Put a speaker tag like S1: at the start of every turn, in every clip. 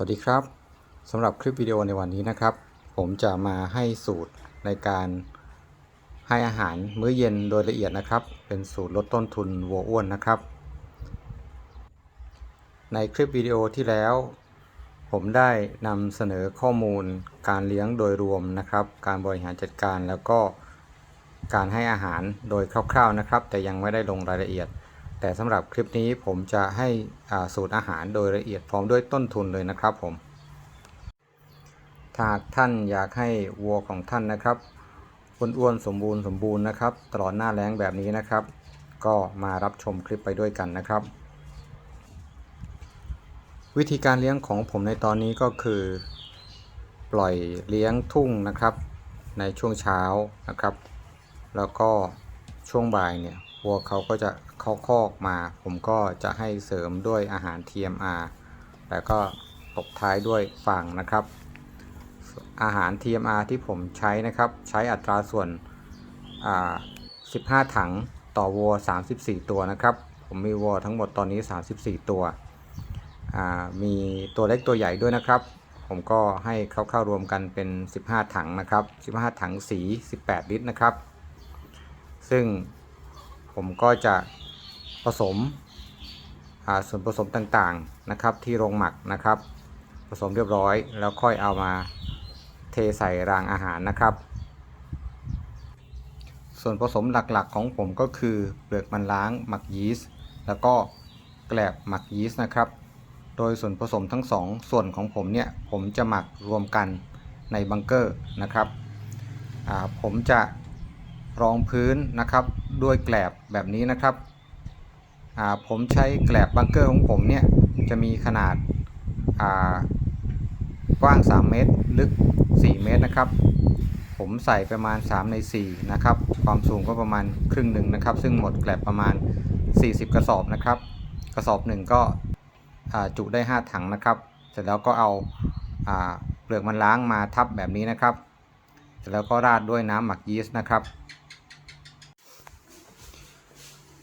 S1: สวัสดีครับสำหรับคลิปวิดีโอในวันนี้นะครับ ผมจะมาให้สูตรในการให้อาหารมื้อเย็นโดยละเอียดนะครับ เป็นสูตรลดต้นทุนวัวอ้วนนะครับ ในคลิปวิดีโอที่แล้ว ผมได้นำเสนอข้อมูลการเลี้ยงโดยรวมนะครับ การบริหารจัดการแล้วก็การให้อาหารโดยคร่าวๆนะครับ แต่ยังไม่ได้ลงรายละเอียด แต่สำหรับคลิปนี้ผมจะให้สูตรอาหารโดยละเอียดพร้อมด้วยต้นทุนเลยนะครับผมถ้าหากท่านอยากให้วัวของท่านนะครับอ้วนๆสมบูรณ์สมบูรณ์นะครับ ตลอดหน้าแล้งแบบนี้นะครับ ก็มารับชมคลิปไปด้วยกันนะครับ วิธีการเลี้ยงของผมในตอนนี้ก็คือ ปล่อยเลี้ยงทุ่งนะครับ ในช่วงเช้านะครับ แล้วก็ช่วงบ่ายเนี่ยวัวเขาก็จะ เข้าคอกมา ผมก็จะให้เสริมด้วยอาหาร TMR แล้วก็ตบท้ายด้วยฟางนะครับ อาหาร TMR ที่ผมใช้นะครับ ใช้อัตราส่วน15 ถังต่อวัว 34 ตัวนะครับ ผมมีวัวทั้งหมดตอนนี้ 34 ตัว มีตัวเล็กตัวใหญ่ด้วยนะครับ ผมก็ให้เข้าเข้ารวมกันเป็น 15 ถังนะครับ 15 ถังสี 18 ลิตรนะครับ ซึ่งผมก็จะ ผสมส่วนผสมต่างๆนะครับที่โรงหมักนะครับ ผสมเรียบร้อย แล้วค่อยเอามาเทใส่รางอาหารนะครับ ส่วนผสมหลักๆของผมก็คือเปลือกมันล้างหมักยีสต์แล้วก็แกลบหมักยีสต์นะครับ โดยส่วนผสมทั้งสองส่วนของผมเนี่ยผมจะหมักรวมกันในบังเกอร์นะครับผมจะรองพื้นนะครับด้วยแกลบแบบนี้นะครับ ผมใช้แกลบบังเกอร์ของผมเนี่ย จะมีขนาดกว้าง 3 เมตร ลึก 4 เมตรนะครับ ผมใส่ประมาณ 3 ใน 4 นะครับ ความสูงก็ประมาณครึ่งหนึ่งนะครับ ซึ่งหมดแกลบประมาณ 40 กระสอบนะครับ กระสอบหนึ่งก็จุได้ 5 ถังนะครับ เสร็จแล้วก็เอาอาเปลือกมันล้างมาทับแบบนี้นะครับ เสร็จแล้วก็ราดด้วยน้ำหมักยีสต์นะครับ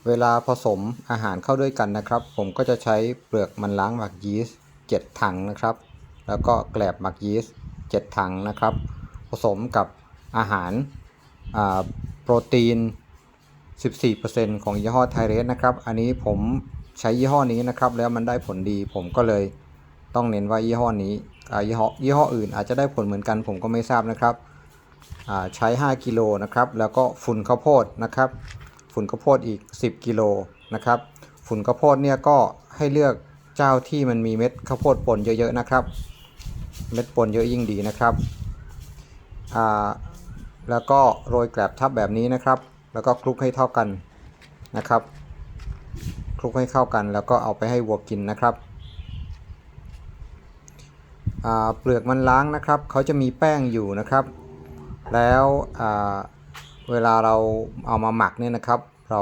S1: เวลาผสมอาหารเข้าด้วยกันนะครับ ผมก็จะใช้เปลือกมันล้างหมักยีสต์7ถังนะครับ แล้วก็แกลบหมักยีสต์7ถังนะครับ ผสมกับอาหารโปรตีน 14%ของยี่ห้อไทเรสนะครับ อันนี้ผมใช้ยี่ห้อนี้นะครับ แล้วมันได้ผลดีผมก็เลยต้องเน้นว่ายี่ห้อนี้ยี่ห้อยี่ห้ออื่นอาจจะได้ผลเหมือนกันผมก็ไม่ทราบนะครับใช้ 5 กิโลนะครับ แล้วก็ฝุ่นข้าวโพดนะครับ ฝุ่นข้าวโพดอีก 10 กิโลนะครับ ฝุ่นข้าวโพดเนี่ยก็ให้เลือกเจ้าที่มันมีเม็ดข้าวโพดปนเยอะๆนะครับ เม็ดปนเยอะยิ่งดีนะครับอ่าแล้วก็โรยแกลบทับแบบนี้นะครับ แล้วก็คลุกให้เท่ากันนะครับ คลุกให้เข้ากันแล้วก็เอาไปให้วัวกินนะครับเปลือกมันล้างนะครับ เขาจะมีแป้งอยู่นะครับ แล้ว เวลาเราเอามาหมักเนี่ยนะครับ เรา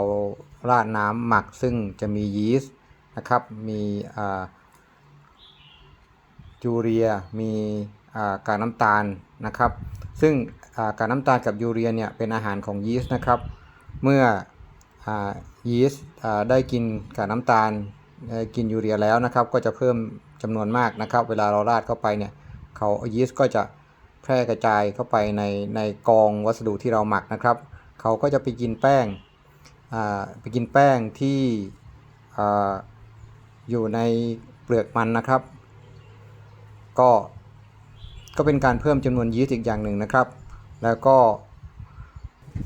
S1: ราดน้ำหมักซึ่งจะมียีสต์นะครับ มีอ่ายูเรีย มีกากน้ำตาลนะครับ ซึ่งกากน้ำตาลกับยูเรียเนี่ยเป็นอาหารของยีสต์นะครับ เมื่ออยีสต์ได้กินกากน้ำตาลกินยูเรียแล้วนะครับ ก็จะเพิ่มจำนวนมากนะครับ เวลาเราราดเข้าไปเนี่ยเขายีสต์ก็จะ แพร่กระจายเข้าไปในในกองวัสดุที่เราหมักนะครับ เขาก็จะไปกินแป้งไปกินแป้งที่ออยู่ในเปลือกมันนะครับ ก็ก็เป็นการเพิ่มจำนวนยีสต์อีกอย่างหนึ่งนะครับ แล้วก็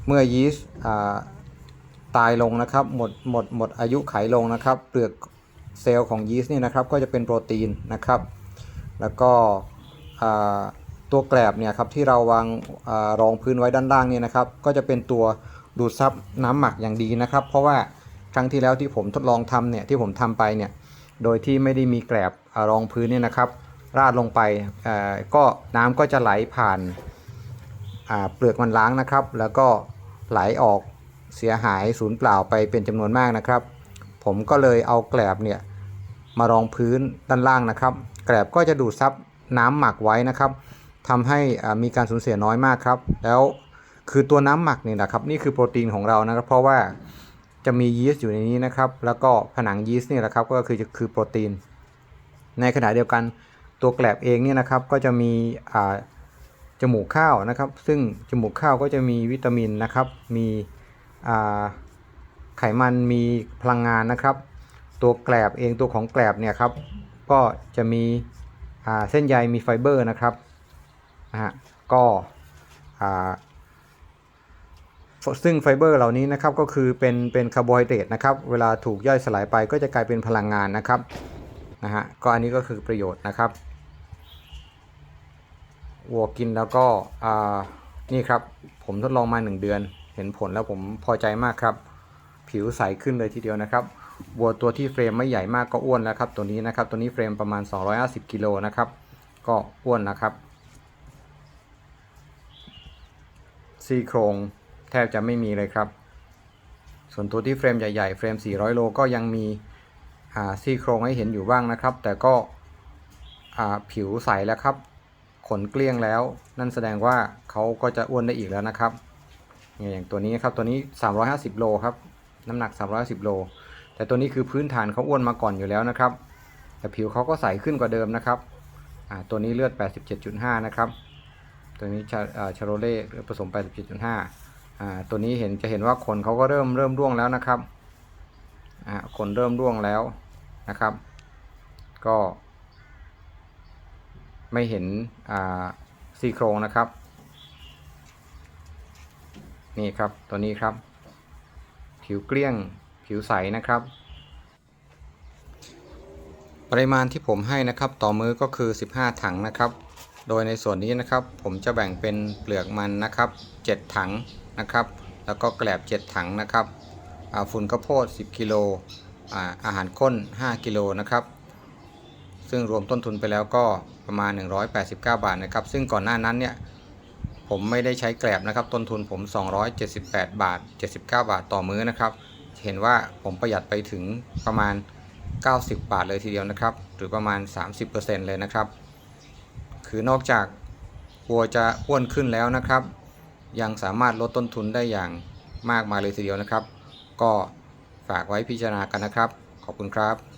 S1: เมื่อยีสต์ตายลงนะครับ หมดหมดหมดอายุไขลงนะครับ เปลือกเซลล์ของยีสต์นี่นะครับก็จะเป็นโปรตีนนะครับ แล้วก็ ตัวแกลบเนี่ยครับที่เราวางอรองพื้นไว้ด้านล่างเนี่ยนะครับ ก็จะเป็นตัวดูดซับน้ำหมักอย่างดีนะครับ เพราะว่าครั้งที่แล้วที่ผมทดลองทำเนี่ยที่ผมทำไปเนี่ยโดยที่ไม่ได้มีแกลบอรองพื้นเนี่ยนะครับ ราดลงไปก็น้ำก็จะไหลผ่านาเปลือกมันล้างนะครับ แล้วก็ไหลออกเสียหายสูญเปล่าไปเป็นจำนวนมากนะครับ ผมก็เลยเอาแกลบเนี่ยมารองพื้นด้านล่างนะครับ แกลบก็จะดูดซับน้ำหมักไว้นะครับ ทำให้มีการสูญเสียน้อยมากครับ แล้วคือตัวน้ำหมักนี่นะครับนี่คือโปรตีนของเรานะครับ เพราะว่าจะมียีสต์อยู่ในนี้นะครับ แล้วก็ผนังยีสต์นี่แหละครับก็คือคือโปรตีน ในขณะเดียวกันตัวแกลบเองเนี่ยนะครับก็จะมีจมูกข้าวนะครับ ซึ่งจมูกข้าวก็จะมีวิตามินนะครับ มีไขมันมีพลังงานนะครับ ตัวแกลบเองตัวของแกลบเนี่ยครับก็จะมีเส้นใยมีไฟเบอร์นะครับ นะฮะก็ซึ่งไฟเบอร์เหล่านี้นะครับก็คือเป็นเป็นคาร์โบไฮเดรตนะครับเวลาถูกย่อยสลายไปก็จะกลายเป็นพลังงานนะครับนะฮะก็อันนี้ก็คือประโยชน์นะครับวัวกินแล้วก็นี่ครับผมทดลองมา 1 เดือน เห็นผลแล้วผมพอใจมากครับ ผิวใสขึ้นเลยทีเดียวนะครับวัวตัวที่เฟรมไม่ใหญ่มากก็อ้วนแล้วครับตัวนี้นะครับตัวนี้เฟรมประมาณ 250กิโลนะครับก็อ้วนนะครับ ซี่โครงแทบจะไม่มีเลยครับ ส่วนตัวที่เฟรมใหญ่ๆ เฟรม 400 โลก็ยังมีอ่าซี่โครงให้เห็นอยู่บ้างนะครับ แต่ก็ผิวใสแล้วครับ ขนเกลี้ยงแล้ว นั่นแสดงว่าเขาก็จะอ้วนได้อีกแล้วนะครับ อย่างตัวนี้ครับ ตัวนี้ 350 โลครับ น้ำหนัก310โล แต่ตัวนี้คือพื้นฐานเขาอ้วนมาก่อนอยู่แล้วนะครับ แต่ผิวเขาก็ใสขึ้นกว่าเดิมนะครับตัวนี้เลือด 87.5 นะครับ ตัวนี้ชาอ่าชาโรเล่ผสม87.5อ่าตัวนี้เห็นจะเห็นว่าขนเขาก็เริ่มเริ่มร่วงแล้วนะครับอ่าขนเริ่มร่วงแล้วนะครับ ก็ ไม่เห็นอ่าซี่โครงนะครับ นี่ครับตัวนี้ครับ ผิวเกลี้ยงผิวใสนะครับ ปริมาณที่ผมให้นะครับ ต่อมื้อก็คือ 15 ถังนะครับ โดยในส่วนนี้นะครับ ผมจะแบ่งเป็นเปลือกมันนะครับ 7 ถังนะครับ แล้วก็แกลบ 7 ถังนะครับฝุ่นข้าวโพด 10 กิโลอาอาหารข้น 5 กิโลนะครับ ซึ่งรวมต้นทุนไปแล้วก็ประมาณ 189 บาทนะครับ ซึ่งก่อนหน้านั้นเนี่ยผมไม่ได้ใช้แกลบนะครับ ต้นทุนผม 278 บาท 79 บาทต่อมื้อนะครับ เห็นว่าผมประหยัดไปถึงประมาณ 90 บาทเลยทีเดียวนะครับ หรือประมาณ 30%เลยนะครับ คือนอกจากวัวจะอ้วนขึ้นแล้วนะครับ ยังสามารถลดต้นทุนได้อย่างมากมายเลยทีเดียวนะครับ ก็ฝากไว้พิจารณากันนะครับ ขอบคุณครับ